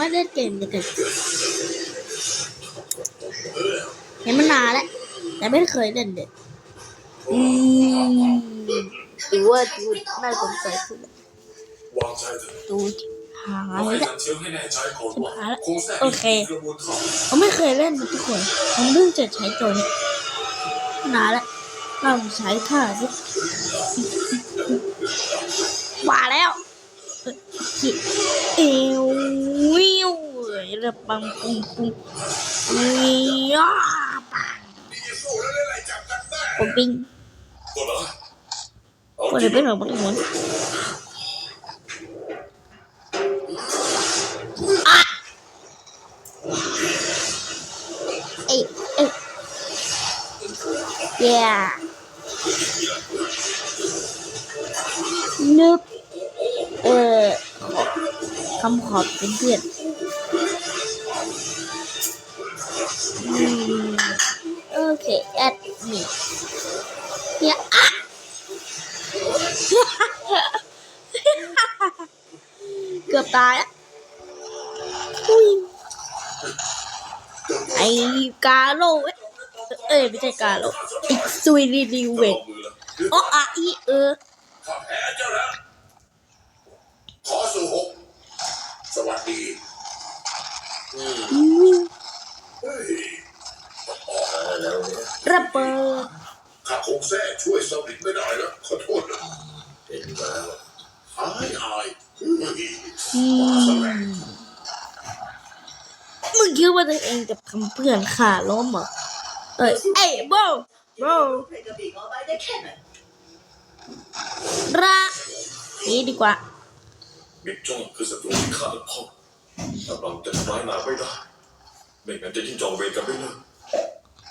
ไม่ได้เกมเลยกันเห็นมันนานแล้วแต่ไม่เคยเล่นเด็ดอืมดูว่าดูน่าสนใจสุดละวางใจเถอะดูหาเรายให้แล้วจันเชียงให้แน่ใจก่อนว่าหาแล้วโคงแท้โอเคกระบวนการผมไม่เคยเล่นนะทุกคนผมเพิ่งจะใช้ตัวนี้นานแล้วเราใช้ท่าที่ว่าแล้วเอ้ยจิเอววิว ระปังปุงปุงวิวปังนี่สู้แล้วได้ไรจับกันได้ปุ้งปิ้งตัวละเอาว่าจริจะงเป็นแบบนี้เหมือนอะเอ้ยเอ้ย yeah นึกเอ่อขอคำขอบเป็นเพื่อน โอเคแอดมิเนี่ยอะเกือบตายอะอุ้ยไอกาโลเอ้ยเอ้ยไม่ใช่กาโลอีกซุยรีดิเวลกงมือแล้วอ๋ออะอีเออข้าแพ้เจ้าแล้วขอสู่หกสวัสดีอืม อืม เฮ้ยออกมา แล้วระเบิดข้าคงแท้ช่วยสวิตไม่ได้แล้วขอโทษนะเห็นแล้วอายอายฮ้ยอืมาซะแล้วมมึงคิดว่าตัวเองจะทำเพื่อนข่าล้มเหรอเอ้ยเอ้ยโบโบเพลงกระบี่งอไปได้แค่ไหนระนี่ดีกว่าบิ๊กจองคือศัตรูที่ข้าและพ่อแต่เราจะทำร้ายนางไม่ได้ไม่งั้นจะยิ่งจองเวรกันไม่เลิก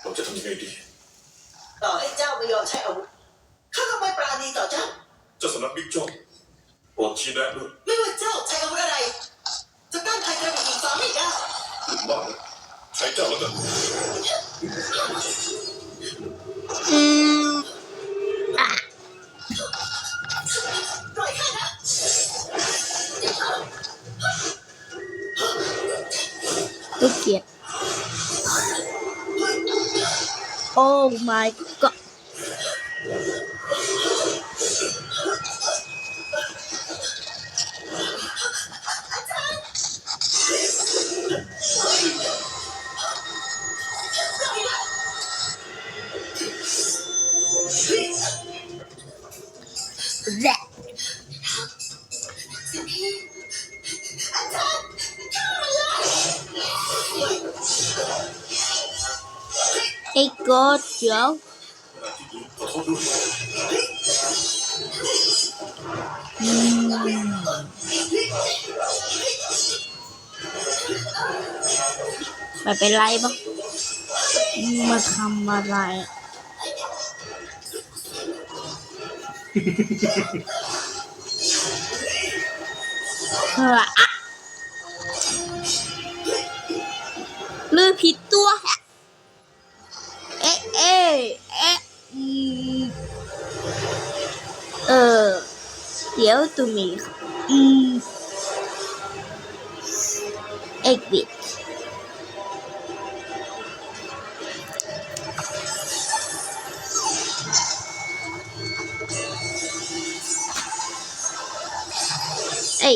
เราจะทำยังไงดี ต่อให้เจ้าไม่ยอมใช้อาวุธข้าก็ไม่ปราณีต่อเจ้า เจ้าสำนักบิ๊กจ้องโปรดชี้แนะด้วยไม่ว่าเจ้าใช้อาวุธอะไร จะต้านภัยกระบี่อีกฟ้าไม่ได้พูดมากนะใช้เจ้าแล้วกัน my ไอ้กอดเดี๋ยวขณะที่ดูขอโทษด้วยอืมไม่เป็นไรปะมาทำอะไรเฮ้ออะลือผิดตัวแฮ เดี๋ยวตูมีครับอืมเอกบิดเอ้ย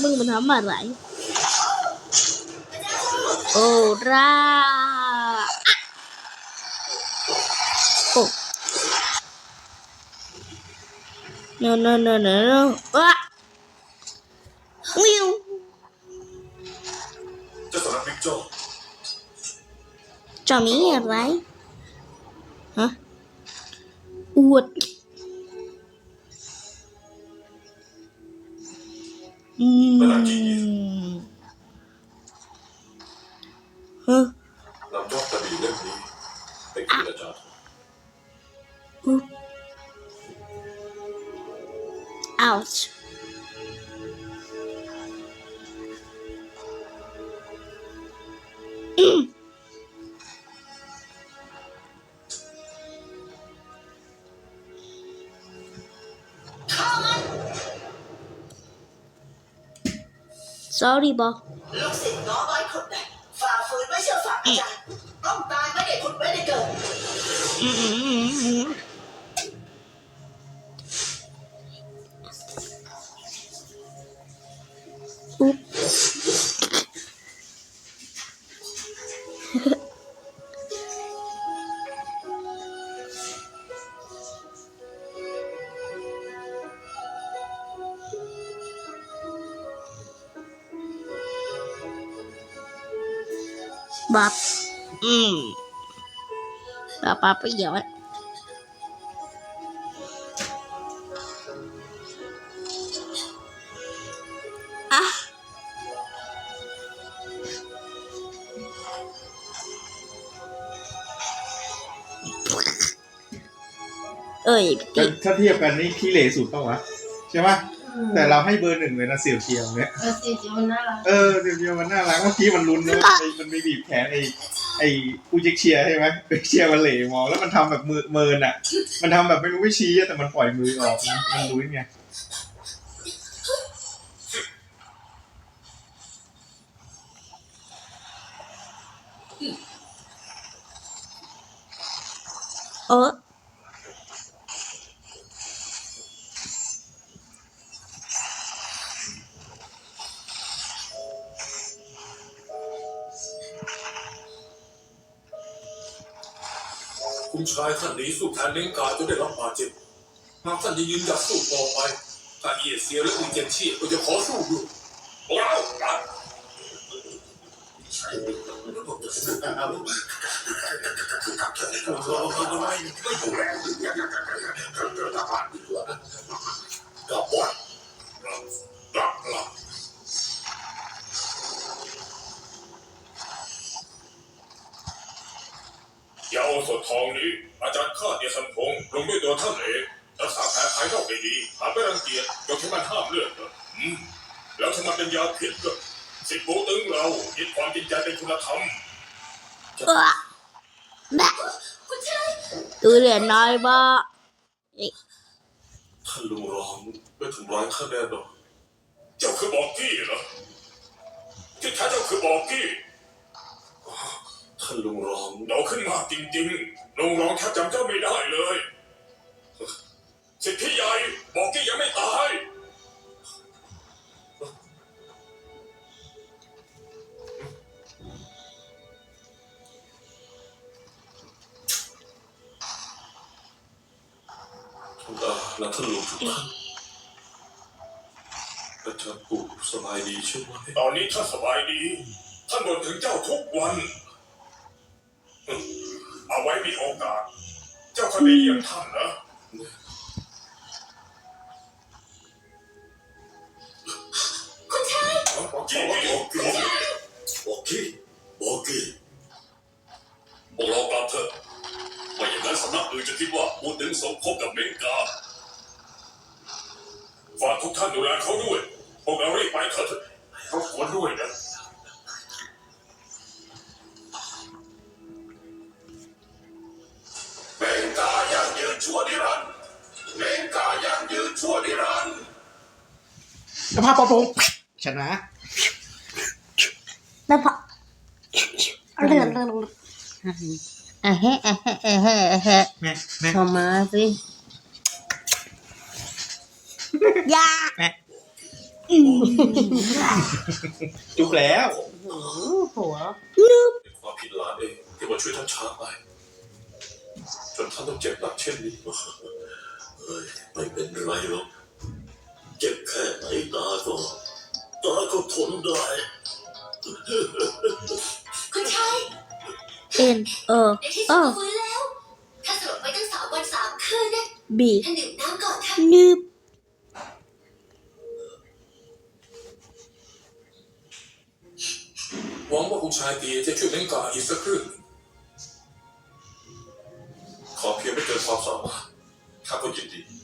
มึงมันทำอะไร โอ้ราอะโอ้ no no no no no อะวิวเจ้าสำ ouch อืม sorry บอลูกศิษย์น้องน้อยคนใดฝ่าฝืนไม่เชื่อฟังอาจารย์ต้องตายไม่ได้ผุดไม่ได้เกิด อืม บับอืมปาปาไปเดี๋ยวอะอะเอ้ยแต่ติถ้าเทียบกันนี่ขี้เหร่สุดเปล่าวะใช่ปะ แต่เราให้เบอร์หนึ่งเลยนะเสี่ยวเชียวเนี่ยเออสีเขียวมันน่ารักเออเสี่ยวเชียวมันน่ารักเมื่อกี้มันลุ้นนะมันมันมีบีบแขนไอ้ไอ้อูเจ็กเชียร์ใช่ไหมเอเชียร์มันเหล่มองแล้วมันทำแบบมือเมินอะ มันทำแบบไม่รู้ไม่ชี้อะแต่มันปล่อยมือออกนะมันลุ้นไงเออ ชายท่านนี้สู้แทนเล้งกาจนได้รับบาดเจ็บหากท่านจะยืนหยัดสู้ต่อไปถ้าเอียเสียหรืออุนเจียนเชี่ยก็จะขอสู้ด้วยพวกเราครับกลับวัดกลับกลับกลับยาโอสถ ทองนี้ อาจารย์ข้าเดียสันพงศ์ลงด้วยตัวท่านเองรักษาแผลภายนอกได้ดีหาไม่รังเกียจยกให้มันห้ามเลือดเหรออืมแล้วถ้ามันเป็นยาพิษก็สิบโบตึงเรายึดความจริงใจเป็นคุณธรรมเออแม่ตัวเหรียญน้อยบ่ท่านลุงร้องไม่ทำร้ายข้าแน่นอนเจ้าคือบอกกี้เหรอที่แท้เจ้าคือบอกกี้ ท่านลุงร้องเราขึ้นมาจริงๆลุงร้องแทบจำเจ้าไม่ได้เลยสิทธิใหญ่บอกกี้ยังไม่ตายท่านอาและท่านลุงทุกท่านอาจารย์ปู่สบายดีใช่ไหมตอนนี้ท่านสบายดี ท่านบ่นถึงเจ้าทุกวันอืมเอาไว้มีโอกาส เจ้าคอยไปเยี่ยมท่านนะคุณชายบอกกี้บอกกี้บอกกี้บอกกี้พวกเรากลับเถอะไม่อย่างนั้นสำนักอื่นจะคิดว่าพูดถึงสมคบกับเมงกาฝากทุกท่านดูแลเขาด้วย พวกเรารีบไปเถอะเขาควรด้วยนะ สภาพปอปงชนะแล้วพอเรื่องเรื่องอะเฮ้อะเฮ้อะเฮ้อะเฮ้แม่แม่เข้ามาสิยาแม่จุกแล้วหัวเป็นความผิดหลานเองที่มาช่วยท่านช้าไปจนท่านต้องเจ็บหนักเช่นนี้เฮ้ยไม่เป็นไรหรอก เจ็บแค่ไหนตาก็ตาก็ทนได้ คุณชายเอ็นเออในที่เอสุดอก็ฟื้นแล้ว ถ้าสลบไปตั้งสามวันสามคืนนะบีท่านดื่มน้ำก่อนค่ะนึบหวังว่าคุณชายตีจะช่วยเล่นกาอีกสักครึ่งขอเพียงไม่เกินความสามารถข้าก็ยินดี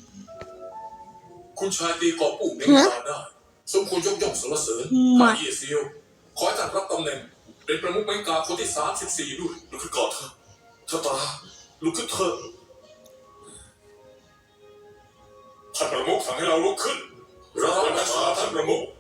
คุณชายตีกอบปู่เล่นกาได้สมควรยกย่องสรรเสริญข้าเยี่ยเซียวขอให้ท่านรับตำแหน่ง เป็นประมุขเล่นกาคนที่สามสิบสี่ด้วยลุกขึ้นก่อนเถอะชะตาลุกขึ้นเถอะท่านประมุขสั่งให้เราลุกขึ้นรับรับราราชาชาท่าท่านนปประระมุมุขข